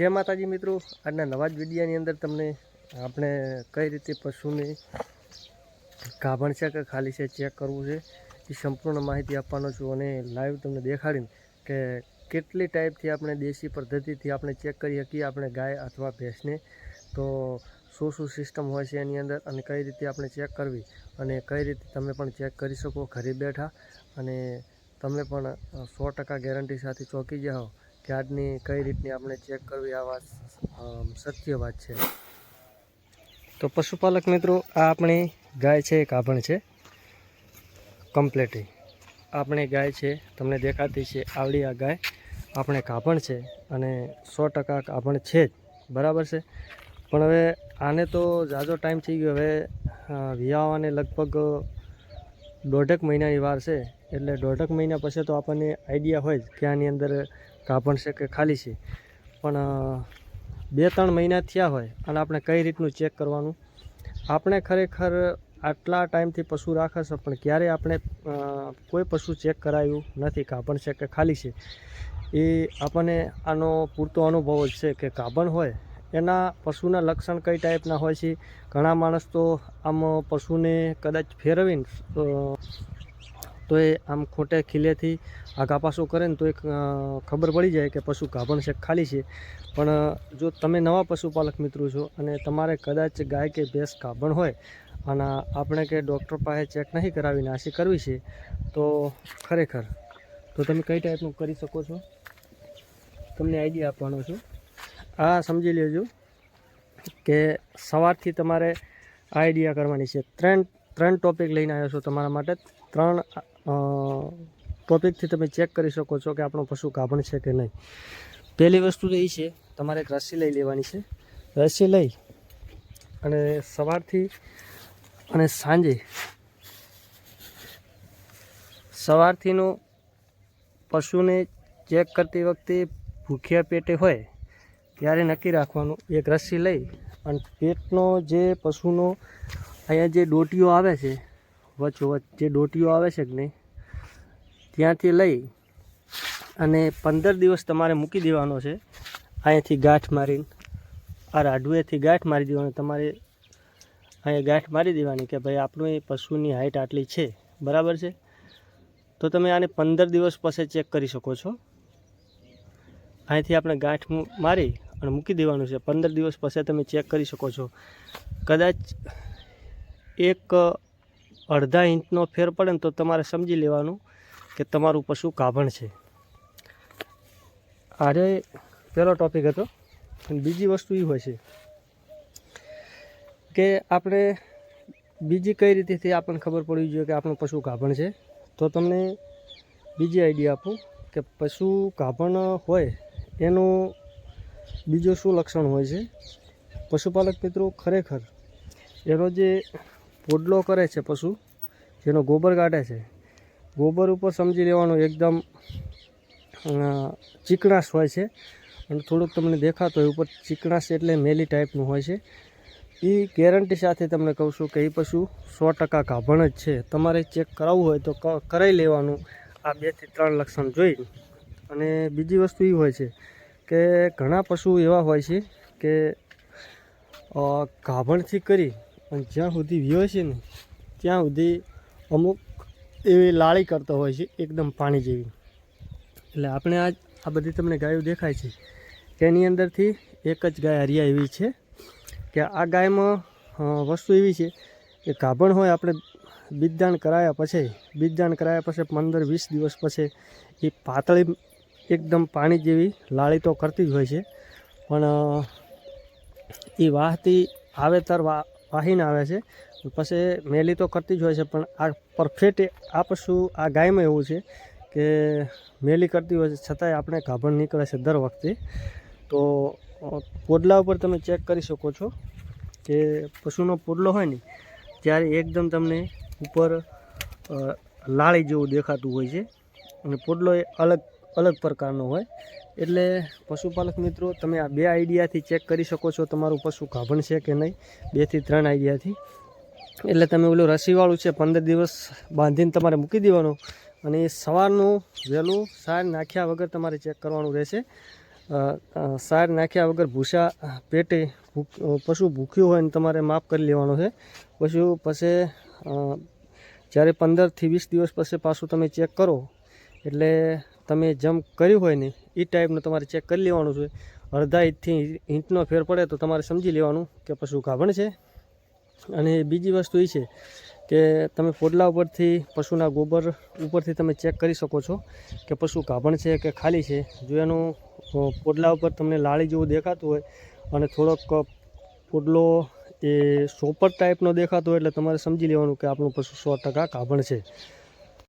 જય માતાજી મિત્રો. આજના નવા જ વિડીયાની અંદર તમને આપણે કઈ રીતે પશુની ગાભણ છે કે ખાલી છે ચેક કરવું છે એ સંપૂર્ણ માહિતી આપવાનો છું અને લાઈવ તમને દેખાડીને કે કેટલી ટાઈપથી આપણે દેશી પદ્ધતિથી આપણે ચેક કરી શકીએ આપણે ગાય અથવા ભેંસને. તો શું શું સિસ્ટમ હોય છે એની અંદર અને કઈ રીતે આપણે ચેક કરવી અને કઈ રીતે તમે પણ ચેક કરી શકો ઘરે બેઠા અને તમે પણ સો ટકા ગેરંટી સાથે ચોંકી જાઓ. આજની કઈ રીતની આપણે ચેક કરવી આ વાત સત્ય વાત છે. તો પશુપાલક મિત્રો, આ આપણી ગાય છે, એક આભણ છે. કમ્પ્લેટલી આપણી ગાય છે, તમને દેખાતી છે આવડી આ ગાય. આપણે કાપણ છે અને સો ટકા કાપણ છે જ. બરાબર છે? પણ હવે આને તો ઝાઝો ટાઈમ થઈ ગયો. હવે વિયાવાને લગભગ દોઢેક મહિનાની વાર છે, એટલે દોઢેક મહિના પછી તો આપણને આઈડિયા હોય જ કે આની અંદર કાપણ છે કે ખાલી છે. પણ બે ત્રણ મહિના થયા હોય અને આપણે કઈ રીતનું ચેક કરવાનું? આપણે ખરેખર આટલા ટાઈમથી પશુ રાખે છે, પણ ક્યારેય આપણે કોઈ પશુ ચેક કરાયું નથી કાપણ છે કે ખાલી છે? એ આપણને આનો પૂરતો અનુભવ જ છે કે કાબણ હોય એના પશુના લક્ષણ કઈ ટાઈપના હોય છે? ઘણા માણસ તો આમ પશુને કદાચ ફેરવીને તો એ આમ ખોટે ખીલેથી આઘા પાછું કરે ને તો એક ખબર પડી જાય કે પશુ ગાભણ છે ખાલી છે. પણ જો તમે નવા પશુપાલક મિત્રો છો અને તમારે કદાચ ગાય કે ભેંસ ગાભણ હોય અને આપણે કે ડૉક્ટર પાસે ચેક નહીં કરાવી નાસી કરવી છે, તો ખરેખર, તો તમે કઈ ટાઈપનું કરી શકો છો? તમને આઈડિયા આપવાનો છું. આ સમજી લેજો કે સવારથી તમારે આઈડિયા કરવાની છે. ત્રણ ત્રણ ટોપિક લઈને આવ્યો છું તમારા માટે. ત્રણ ટોપિકથી તમે ચેક કરી શકો છો કે આપણો પશુ ગાભણ છે કે નહીં. પહેલી વસ્તુ તો એ છે, તમારે એક રસી લઈ લેવાની છે. રસી લઈ અને સવારથી અને સાંજે સવારથીનું પશુને ચેક કરતી વખતે ભૂખ્યા પેટે હોય ત્યારે નક્કી રાખવાનું. એક રસ્સી લઈ અને પેટનો જે પશુનો અહીંયા જે ડોટીઓ આવે છે વચ્ચોવચ જે ડોટીઓ આવે છે કે નહીં, ત્યાંથી લઈ અને પંદર દિવસ તમારે મૂકી દેવાનો છે. અહીંયાથી ગાંઠ મારીને, આ રાઢુએથી ગાંઠ મારી દેવાની. તમારે અહીંયા ગાંઠ મારી દેવાની કે ભાઈ આપણું એ પશુની હાઇટ આટલી છે. બરાબર છે? તો તમે આને પંદર દિવસ પછી ચેક કરી શકો છો. અહીંથી આપણે ગાંઠ મારી અને મૂકી દેવાનું છે. પંદર દિવસ પછી તમે ચેક કરી શકો છો. કદાચ એક અડધા ઇંચનો ફેર પડે ને તો તમારે સમજી લેવાનું કે તમારું પશુ કાભણ છે. આજે પહેલો ટોપિક હતો. અને બીજી વસ્તુ એ હોય છે કે આપણે બીજી કઈ રીતેથી આપણને ખબર પડવી જોઈએ કે આપણું પશુ કાભણ છે. તો તમને બીજી આઈડિયા આપું કે પશુ કાભણ હોય એનું બીજું શું લક્ષણ હોય છે? પશુપાલક મિત્રો ખરેખર એનો જે પોડલો કરે છે પશુ, જેનો ગોબર કાઢે છે, ગોબર ઉપર સમજી લેવાનું એકદમ ચીકણાશ હોય છે. અને થોડુંક તમને દેખાતો હોય, ઉપર ચીકણાશ એટલે મેલી ટાઈપનું હોય છે. એ ગેરંટી સાથે તમને કહું છું કે એ પશુ સો ટકા ગાભણ જ છે. તમારે ચેક કરાવવું હોય તો કરાવી લેવાનું. આ બેથી ત્રણ લક્ષણ જોઈ. અને બીજી વસ્તુ એ હોય છે કે ઘણા પશુ એવા હોય છે કે ગાભણથી કરી અને જ્યાં સુધી વિયો છે ને, ત્યાં સુધી અમુક એવી લાળી કરતો હોય છે, એકદમ પાણી જેવી. એટલે આપણે આ આ બધી તમને ગાયો દેખાય છે. તેની અંદરથી એક જ ગાય હરિયા એવી છે કે આ ગાયમાં વસ્તુ એવી છે કે ગાભણ હોય આપણે બીજદાન કરાયા પછી, બીજદાન કરાયા પછી પંદર વીસ દિવસ પછી એ પાતળી એકદમ પાણી જેવી લાળી તો કરતી જ હોય છે. પણ એ વાહતી આવેતર વા, વાહીને આવે છે. પછી મેલી તો કરતી જ હોય છે, પણ આ પરફેક્ટ આ પશુ આ ગાયમાં એવું છે કે મેલી કરતી હોય છે, છતાંય આપણે ગાભણ નીકળે છે દર વખતે. તો પોડલા ઉપર તમે ચેક કરી શકો છો કે પશુનો પોડલો હોય ને, ત્યારે એકદમ તમને ઉપર લાળી જેવું દેખાતું હોય છે. અને પોડલો એ અલગ અલગ પ્રકારનો હોય. એટલે પશુપાલક મિત્રો, તમે આ બે આઈડિયાથી ચેક કરી શકો છો તમારું પશુ ગાભણ છે કે નહીં. બેથી ત્રણ આઈડિયાથી. એટલે તમે ઓલું રસીવાળું છે, પંદર દિવસ બાંધીને તમારે મૂકી દેવાનું અને સવારનું વહેલું સાર નાખ્યા વગર તમારે ચેક કરવાનું રહેશે. સાર નાખ્યા વગર ભૂસા, પેટે પશુ ભૂખ્યું હોય ને તમારે માફ કરી લેવાનું છે. પશુ પછી જ્યારે પંદરથી વીસ દિવસ પછી પાછું તમે ચેક કરો એટલે તમે જમ્પ કર્યું હોય ને એ ટાઈપનું તમારે ચેક કરી લેવાનું છે. અડધા ઇંચથી ઇંચનો ફેર પડે તો તમારે સમજી લેવાનું કે પશુ ગાભણ છે. અને બીજી વસ્તુ એ છે કે તમે પોડલા ઉપરથી, પશુના ગોબર ઉપરથી તમે ચેક કરી શકો છો કે પશુ ગાભણ છે કે ખાલી છે. જો એનું પોડલા ઉપર તમને લાળી જેવું દેખાતું હોય અને થોડોક પોડલો એ સોપર ટાઈપનો દેખાતો હોય એટલે તમારે સમજી લેવાનું કે આપણું પશુ સો ટકા ગાભણ છે.